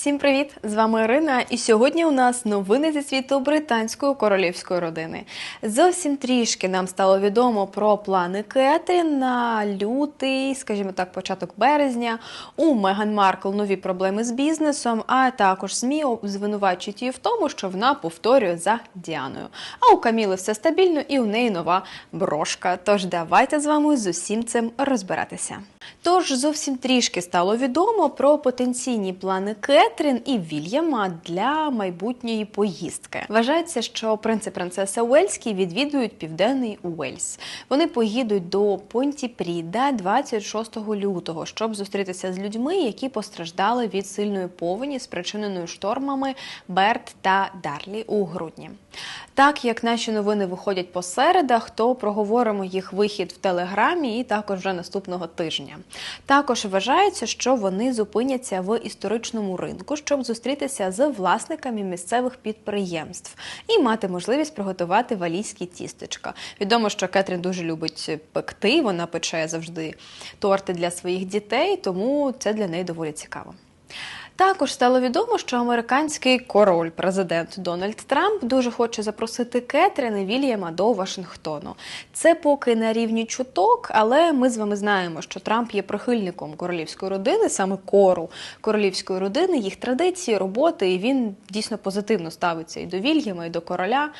Всім привіт! З вами Ірина. І сьогодні у нас новини зі світу британської королівської родини. Зовсім трішки нам стало відомо про плани Кетрін на лютий, скажімо так, початок березня. У Меган Маркл нові проблеми з бізнесом, а також ЗМІ звинувачують її в тому, що вона повторює за Діаною. А у Каміли все стабільно і у неї нова брошка. Тож давайте з вами з усім цим розбиратися. Тож зовсім трішки стало відомо про потенційні плани Кетрін і Вільяма для майбутньої поїздки. Вважається, що принц і принцеса Уельські відвідують південний Уельс. Вони поїдуть до Понті Пріда 26 лютого, щоб зустрітися з людьми, які постраждали від сильної повені, спричиненої штормами Берт та Дарлі у грудні. Так як наші новини виходять по середах, то проговоримо їх вихід в телеграмі і також вже наступного тижня. Також вважається, що вони зупиняться в історичному ринку, щоб зустрітися з власниками місцевих підприємств і мати можливість приготувати валійські тістечка. Відомо, що Кетрін дуже любить пекти, вона пече завжди торти для своїх дітей, тому це для неї доволі цікаво. Також стало відомо, що американський король, президент Дональд Трамп, дуже хоче запросити Кетрін і Вільяма до Вашингтону. Це поки на рівні чуток, але ми з вами знаємо, що Трамп є прихильником королівської родини, саме кору королівської родини, їх традиції, роботи. І він дійсно позитивно ставиться і до Вільяма, і до короля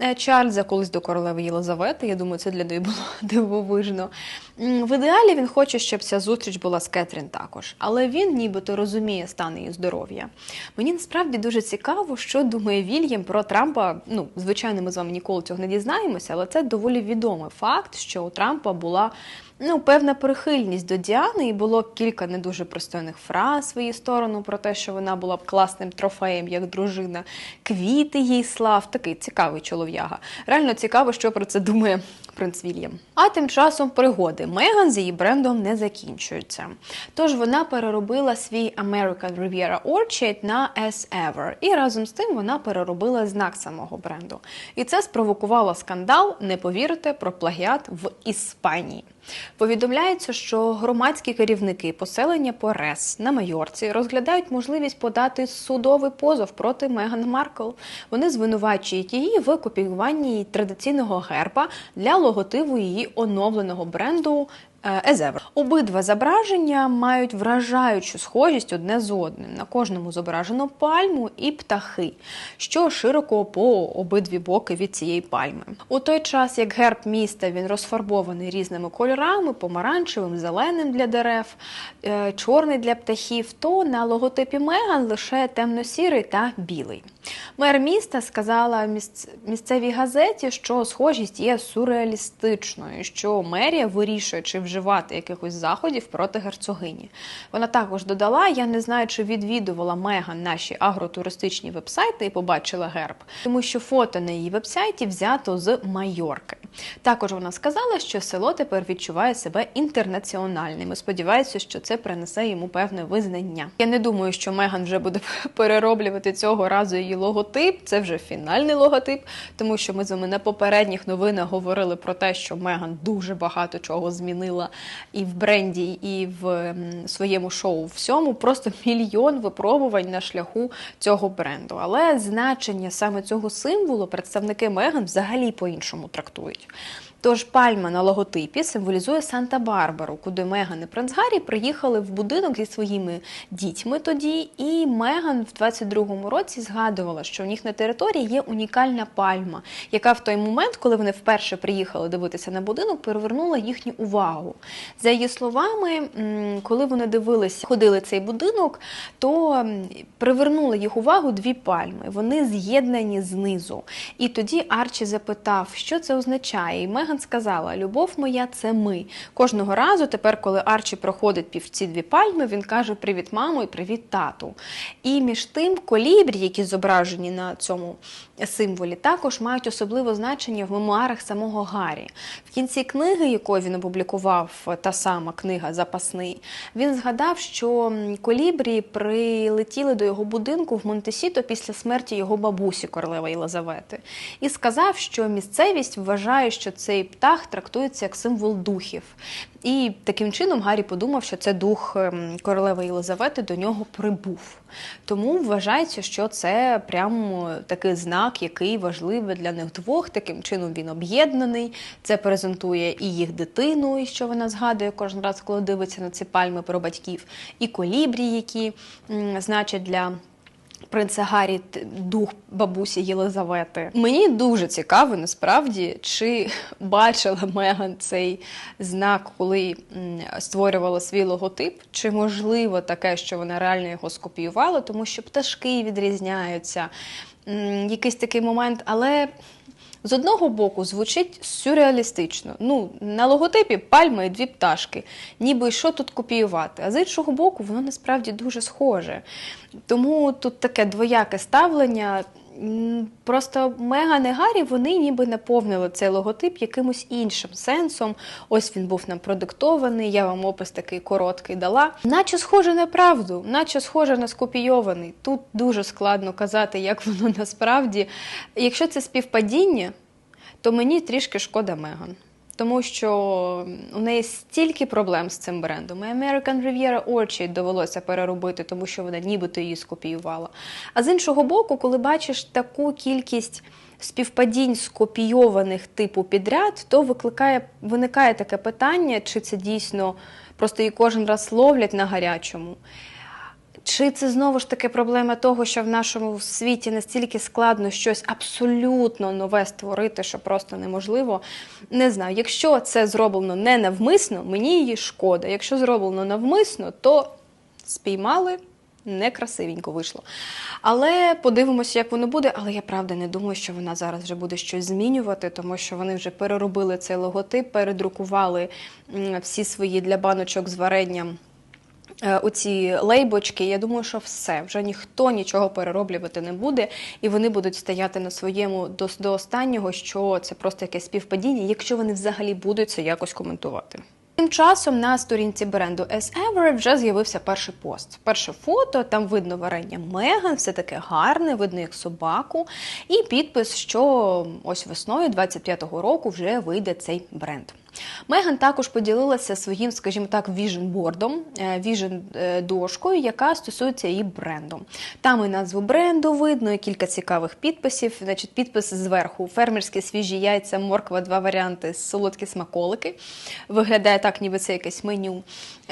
е, Чарльза, колись до королеви Єлизавети. Я думаю, це для неї було дивовижно. В ідеалі він хоче, щоб ця зустріч була з Кетрін також, але він нібито розуміє стан її здоров'я. Мені насправді дуже цікаво, що думає Вільям про Трампа. Ну, звичайно, ми з вами ніколи цього не дізнаємося, але це доволі відомий факт, що у Трампа була ну, певна прихильність до Діани, і було кілька не дуже пристойних фраз в її сторону про те, що вона була б класним трофеєм як дружина. Квіти їй слав. Такий цікавий чолов'яга. Реально цікаво, що про це думає принц Вільям. А тим часом пригоди Меган з її брендом не закінчуються. Тож вона переробила свій American Riviera Orchid на As Ever. І разом з тим вона переробила знак самого бренду. І це спровокувало скандал, не повірите, про плагіат в Іспанії. Повідомляється, що громадські керівники поселення Порес на Майорці розглядають можливість подати судовий позов проти Меган Маркл. Вони звинувачують її в копіюванні традиційного герба для логотиву її оновленого бренду Езевр. Обидва зображення мають вражаючу схожість одне з одним. На кожному зображено пальму і птахи, що широко по обидві боки від цієї пальми. У той час, як герб міста він розфарбований різними кольорами, помаранчевим, зеленим для дерев, е, чорний для птахів, то на логотипі Меган лише темно-сірий та білий. Мер міста сказала місцевій газеті, що схожість є сюрреалістичною, що мерія вирішує, чи вживати якихось заходів проти герцогині. Вона також додала: я не знаю, чи відвідувала Меган наші агротуристичні вебсайти і побачила герб, тому що фото на її вебсайті взято з Майорки. Також вона сказала, що село тепер відчуває себе інтернаціональним. і Сподіваюся, що це принесе йому певне визнання. Я не думаю, що Меган вже буде перероблювати цього разу її логотип. Це вже фінальний логотип, тому що ми з вами на попередніх новинах говорили про те, що Меган дуже багато чого змінила і в бренді, і в своєму шоу. Всьому просто мільйон випробувань на шляху цього бренду. Але значення саме цього символу представники Меган взагалі по-іншому трактують працюють. Тож пальма на логотипі символізує Санта-Барбару, куди Меган і Принц Гаррі приїхали в будинок зі своїми дітьми тоді. І Меган в 22-му році згадувала, що у них на території є унікальна пальма, яка в той момент, коли вони вперше приїхали дивитися на будинок, перевернула їхню увагу. За її словами, коли вони дивилися, ходили цей будинок, то привернули їх увагу дві пальми. Вони з'єднані знизу. І тоді Арчі запитав, що це означає. І Меган Меган сказала: Любов моя, це ми. Кожного разу, тепер, коли Арчі проходить пів ці дві пальми, він каже Привіт, мамо і привіт, тату. І між тим колібрі, які зображені на цьому символі, також мають особливе значення в мемуарах самого Гаррі. В кінці книги, якою він опублікував та сама книга Запасний, він згадав, що колібрі прилетіли до його будинку в Монтесіто після смерті його бабусі, королева Єлизавети, і сказав, що місцевість вважає, що цей цей птах трактується як символ духів. І таким чином Гаррі подумав, що це дух ем, королеви Єлизавети до нього прибув. Тому вважається, що це прямо такий знак, який важливий для них двох. Таким чином він об'єднаний. Це презентує і їх дитину, і що вона згадує кожен раз, коли дивиться на ці пальми про батьків, і колібрі, які значать для. Принца Гаррі дух бабусі Єлизавети. Мені дуже цікаво, насправді, чи бачила Меган цей знак, коли створювала свій логотип, чи можливо таке, що вона реально його скопіювала, тому що пташки відрізняються, якийсь такий момент, але. З одного боку звучить сюрреалістично. Ну, на логотипі пальма і дві пташки. Ніби що тут копіювати. А з іншого боку, воно насправді дуже схоже. Тому тут таке двояке ставлення. Просто мега-негарі вони ніби наповнили цей логотип якимось іншим сенсом. Ось він був нам продиктований. Я вам опис такий короткий дала. Наче схоже на правду, наче схоже на скопійований. Тут дуже складно казати, як воно насправді. Якщо це співпадіння, то мені трішки шкода Меган. Тому що у неї стільки проблем з цим брендом. І American Riviera Orchid довелося переробити, тому що вона нібито її скопіювала. А з іншого боку, коли бачиш таку кількість співпадінь скопійованих типу підряд, то викликає, виникає таке питання, чи це дійсно просто її кожен раз ловлять на гарячому. Чи це знову ж таки проблема того, що в нашому світі настільки складно щось абсолютно нове створити, що просто неможливо? Не знаю. Якщо це зроблено не навмисно, мені її шкода. Якщо зроблено навмисно, то спіймали. Некрасивенько вийшло. Але подивимося, як воно буде. Але я правда не думаю, що вона зараз вже буде щось змінювати, тому що вони вже переробили цей логотип, передрукували всі свої для баночок з варенням оці лейбочки. Я думаю, що все, вже ніхто нічого перероблювати не буде, і вони будуть стояти на своєму до, до останнього, що це просто якесь співпадіння, якщо вони взагалі будуть це якось коментувати. Тим часом на сторінці бренду As Ever вже з'явився перший пост. Перше фото, там видно варення Меган, все таке гарне, видно як собаку. І підпис, що ось весною 25-го року вже вийде цей бренд. Меган також поділилася своїм, скажімо так, віжн-бордом, віжн-дошкою, яка стосується її бренду. Там і назву бренду видно, і кілька цікавих підписів. Значить, підпис зверху: фермерські свіжі яйця, морква, два варіанти, солодкі смаколики. Виглядає так, ніби це якесь меню.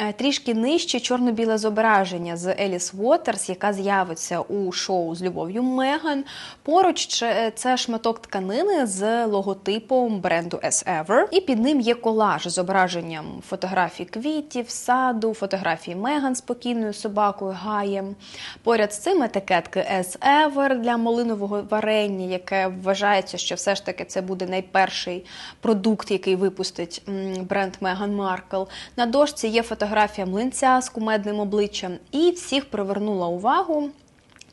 Е, Трішки нижче чорно-біле зображення з Еліс Уотерс, яка з'явиться у шоу з любов'ю Меган. Поруч це шматок тканини з логотипом бренду As Ever. І під ним є колаж з зображенням фотографій квітів, саду, фотографії Меган з покійною собакою Гаєм. Поряд з цим етикетки As Ever для малинового варення, яке вважається, що все ж таки це буде найперший продукт, який випустить бренд Меган Маркл. На дошці є фотографія млинця з кумедним обличчям, і всіх привернула увагу.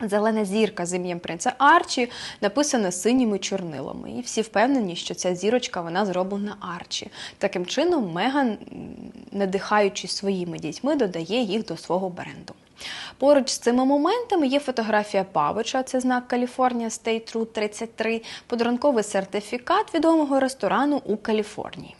Зелена зірка з ім'ям принца Арчі написана синіми чорнилами. І всі впевнені, що ця зірочка вона зроблена Арчі. Таким чином, Меган, надихаючись своїми дітьми, додає їх до свого бренду. Поруч з цими моментами є фотографія Павича, це знак California State Route 33, подарунковий сертифікат відомого ресторану у Каліфорнії.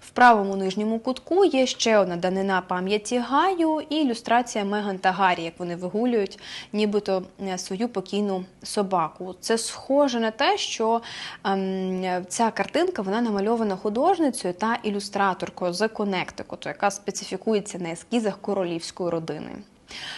В правому нижньому кутку є ще одна данина пам'яті Гаю і ілюстрація Меган та Гаррі, як вони вигулюють нібито е, свою покійну собаку. Це схоже на те, що ем, ця картинка вона намальована художницею та ілюстраторкою з Коннектикуту, яка специфікується на ескізах королівської родини.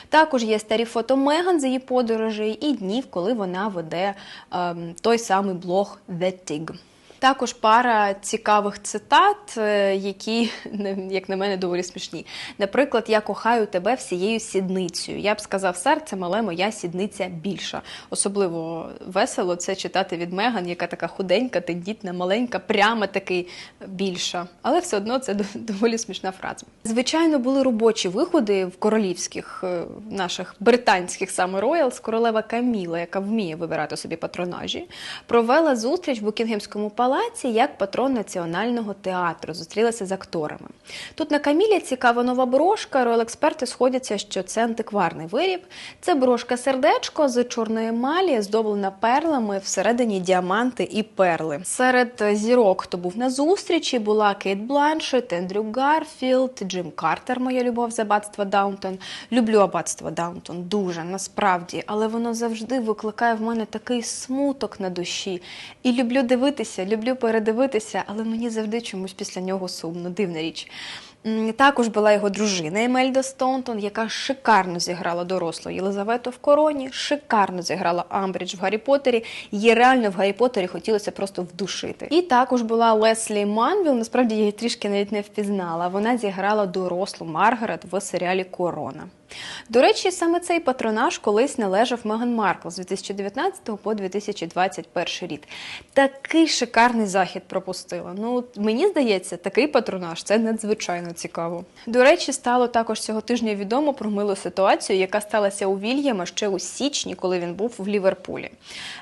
Також є старі фото Меган з її подорожей і днів, коли вона веде ем, той самий блог The Tig. Також пара цікавих цитат, е, які, як на мене, доволі смішні. Наприклад, я кохаю тебе всією сідницею. Я б сказав, серце мале, моя сідниця більша. Особливо весело це читати від Меган, яка така худенька, тендітна, маленька, прямо таки більша. Але все одно це доволі смішна фраза. Звичайно, були робочі виходи в королівських е, наших британських саме Роялс. Королева Каміла, яка вміє вибирати собі патронажі, провела зустріч в Букінгемському палаці палаці як патрон національного театру. Зустрілася з акторами. Тут на Камілі цікава нова брошка. Роял-експерти сходяться, що це антикварний виріб. Це брошка сердечко з чорної емалі, здоблена перлами, всередині діаманти і перли. Серед зірок, хто був на зустрічі, була Кейт Бланшет, Ендрю Гарфілд, Джим Картер, моя любов з аббатства Даунтон. Люблю аббатство Даунтон дуже насправді, але воно завжди викликає в мене такий смуток на душі. І люблю дивитися, люблю передивитися, але мені завжди чомусь після нього сумно. Дивна річ. Також була його дружина Емельда Стоунтон, яка шикарно зіграла дорослу Єлизавету в короні, шикарно зіграла Амбридж в Гаррі Поттері. Її реально в Гаррі Поттері хотілося просто вдушити. І також була Леслі Манвіл. Насправді її трішки навіть не впізнала. Вона зіграла дорослу Маргарет в серіалі Корона. До речі, саме цей патронаж колись належав Меган Маркл з 2019 по 2021 рік. Такий шикарний захід пропустила. Ну, мені здається, такий патронаж це надзвичайно цікаво. До речі, стало також цього тижня відомо про милу ситуацію, яка сталася у Вільяма ще у січні, коли він був в Ліверпулі.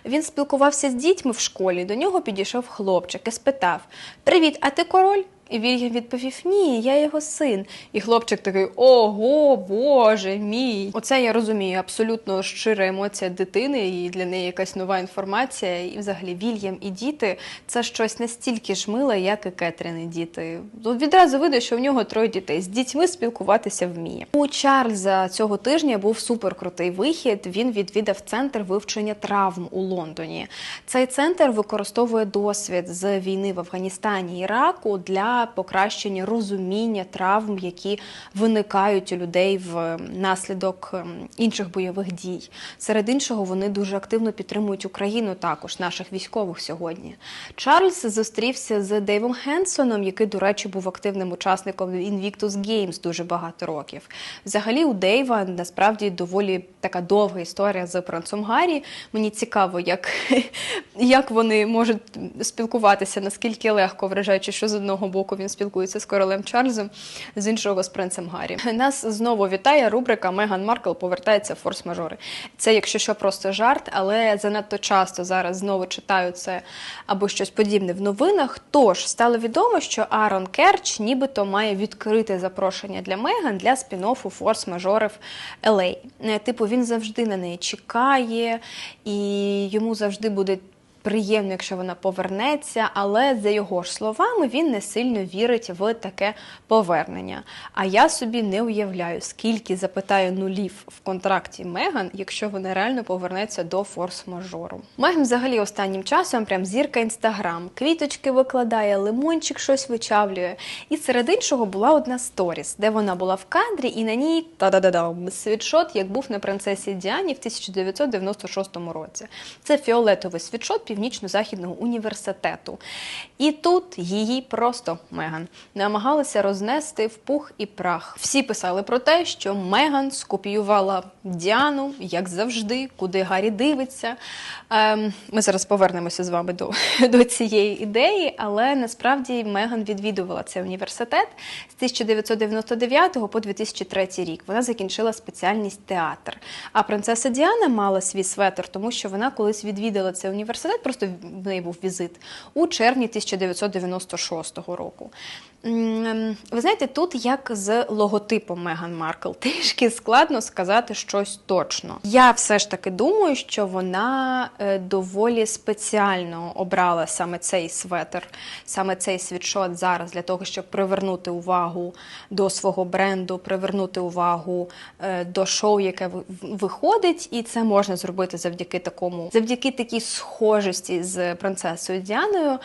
Він спілкувався з дітьми в школі. До нього підійшов хлопчик і спитав: Привіт, а ти король? І Вільям відповів: Ні, я його син. І хлопчик такий: Ого, Боже мій. Оце я розумію, абсолютно щира емоція дитини, і для неї якась нова інформація. І взагалі Вільям і діти це щось настільки ж миле, як і Кетрін і діти. Ну, Відразу видно, що в нього троє дітей. З дітьми спілкуватися вміє. У Чарльза цього тижня був суперкрутий вихід. Він відвідав центр вивчення травм у Лондоні. Цей центр використовує досвід з війни в Афганістані і Іраку для покращення розуміння травм, які виникають у людей внаслідок ем, інших бойових дій. Серед іншого, вони дуже активно підтримують Україну також, наших військових сьогодні. Чарльз зустрівся з Дейвом Хенсоном, який, до речі, був активним учасником Invictus Games дуже багато років. Взагалі, у Дейва насправді доволі така довга історія з принцем Гаррі. Мені цікаво, як, як вони можуть спілкуватися, наскільки легко, вражаючи, що з одного боку він спілкується з королем Чарльзом, з іншого з принцем Гаррі. Нас знову вітає рубрика Меган Маркл повертається в форс-мажори. Це, якщо що, просто жарт, але занадто часто зараз знову читаю це або щось подібне в новинах. Тож стало відомо, що Арон Керч нібито має відкрите запрошення для Меган для спін-оффу форс-мажорів LA. Е, Типу, він завжди на неї чекає, і йому завжди буде. Приємно, якщо вона повернеться, але за його ж словами він не сильно вірить в таке повернення. А я собі не уявляю, скільки запитаю нулів в контракті Меган, якщо вона реально повернеться до форс-мажору. Меган взагалі останнім часом прям зірка інстаграм, квіточки викладає, лимончик щось вичавлює. І серед іншого була одна сторіс, де вона була в кадрі, і на ній та-да-да-да, світшот, як був на принцесі Діані в 1996 році. Це фіолетовий світшот Північно-Західного університету. І тут її просто Меган намагалися рознести в пух і прах. Всі писали про те, що Меган скопіювала Діану, як завжди, куди Гаррі дивиться. Ем, ми зараз повернемося з вами до, до цієї ідеї, але насправді Меган відвідувала цей університет з 1999 по 2003 рік. Вона закінчила спеціальність театр. А принцеса Діана мала свій светр, тому що вона колись відвідала цей університет, просто в неї був візит у червні 1996 року. Ви знаєте, тут як з логотипом Меган Маркл, трішки складно сказати щось точно. Я все ж таки думаю, що вона е, доволі спеціально обрала саме цей светр, саме цей світшот зараз для того, щоб привернути увагу до свого бренду, привернути увагу е, до шоу, яке виходить, і це можна зробити завдяки такому, завдяки такій схожості з принцесою Діаною.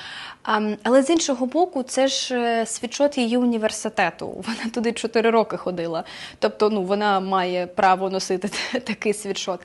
Але з іншого боку, це ж е, світшот її університету. Вона туди 4 роки ходила. Тобто, ну вона має право носити такий світшот.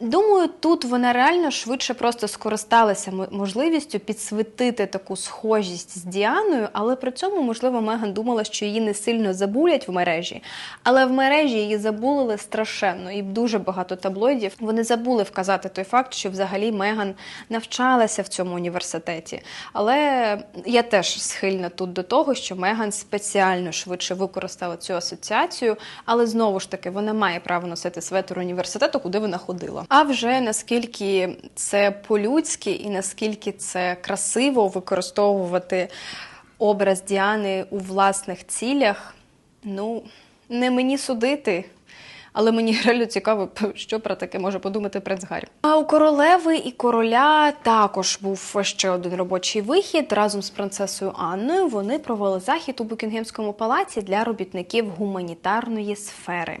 Думаю, тут вона реально швидше просто скористалася можливістю підсвітити таку схожість з Діаною, але при цьому, можливо, Меган думала, що її не сильно забулять в мережі. Але в мережі її забулили страшенно, і дуже багато таблоїдів. Вони забули вказати той факт, що взагалі Меган навчала. Навчалася в цьому університеті. Але я теж схильна тут до того, що Меган спеціально швидше використала цю асоціацію, але знову ж таки вона має право носити светр університету, куди вона ходила. А вже наскільки це по-людськи і наскільки це красиво використовувати образ Діани у власних цілях, ну не мені судити. Але мені реально цікаво, що про таке може подумати принц Гаррі. А у королеви і короля також був ще один робочий вихід. Разом з принцесою Анною вони провели захід у Букінгемському палаці для робітників гуманітарної сфери.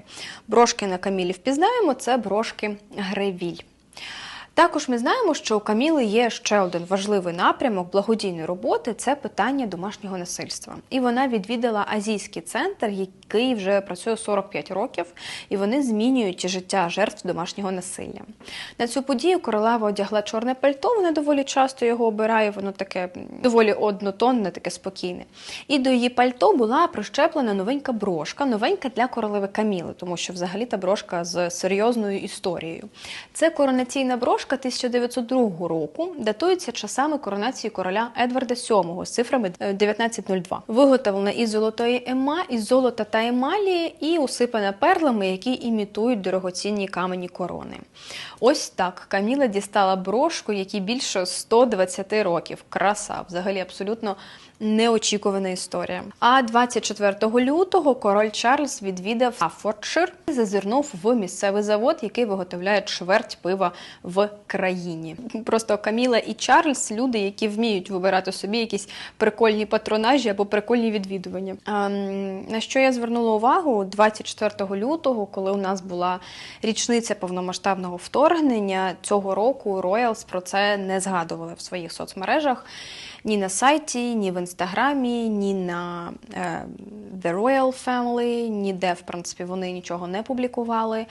Брошки на Камілі впізнаємо, це брошки Гревіль. Також ми знаємо, що у Каміли є ще один важливий напрямок благодійної роботи це питання домашнього насильства. І вона відвідала азійський центр, який вже працює 45 років, і вони змінюють життя жертв домашнього насилля. На цю подію королева одягла чорне пальто. Вона доволі часто його обирає. Воно таке доволі однотонне, таке спокійне. І до її пальто була прищеплена новенька брошка, новенька для королеви Каміли, тому що взагалі та брошка з серйозною історією. Це коронаційна брошка 1902 року, датується часами коронації короля Едварда VII з цифрами е, 1902. Виготовлена із золотої ема, із золота та емалі і усипана перлами, які імітують дорогоцінні камені корони. Ось так Каміла дістала брошку, якій більше 120 років. Краса, взагалі абсолютно неочікувана історія. А 24 лютого король Чарльз відвідав Афордшир і зазирнув в місцевий завод, який виготовляє чверть пива в країні. Просто Каміла і Чарльз люди, які вміють вибирати собі якісь прикольні патронажі або прикольні відвідування. А, на що я звернула увагу 24 лютого, коли у нас була річниця повномасштабного вторгнення цього року, Роялс про це не згадували в своїх соцмережах. Ні на сайті, ні в інстаграмі, ні на е, The Royal Family, ніде, в принципі, вони нічого не публікували.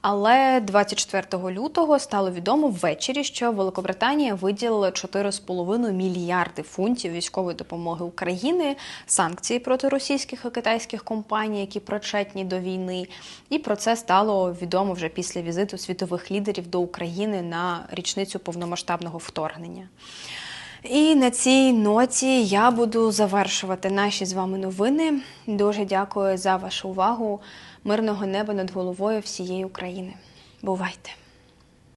Але 24 лютого стало відомо ввечері, що Великобританія виділила 4,5 мільярди фунтів військової допомоги України, санкції проти російських і китайських компаній, які причетні до війни. І про це стало відомо вже після візиту світових лідерів до України на річницю повномасштабного вторгнення. І на цій ноті я буду завершувати наші з вами новини. Дуже дякую за вашу увагу. Мирного неба над головою всієї України. Бувайте!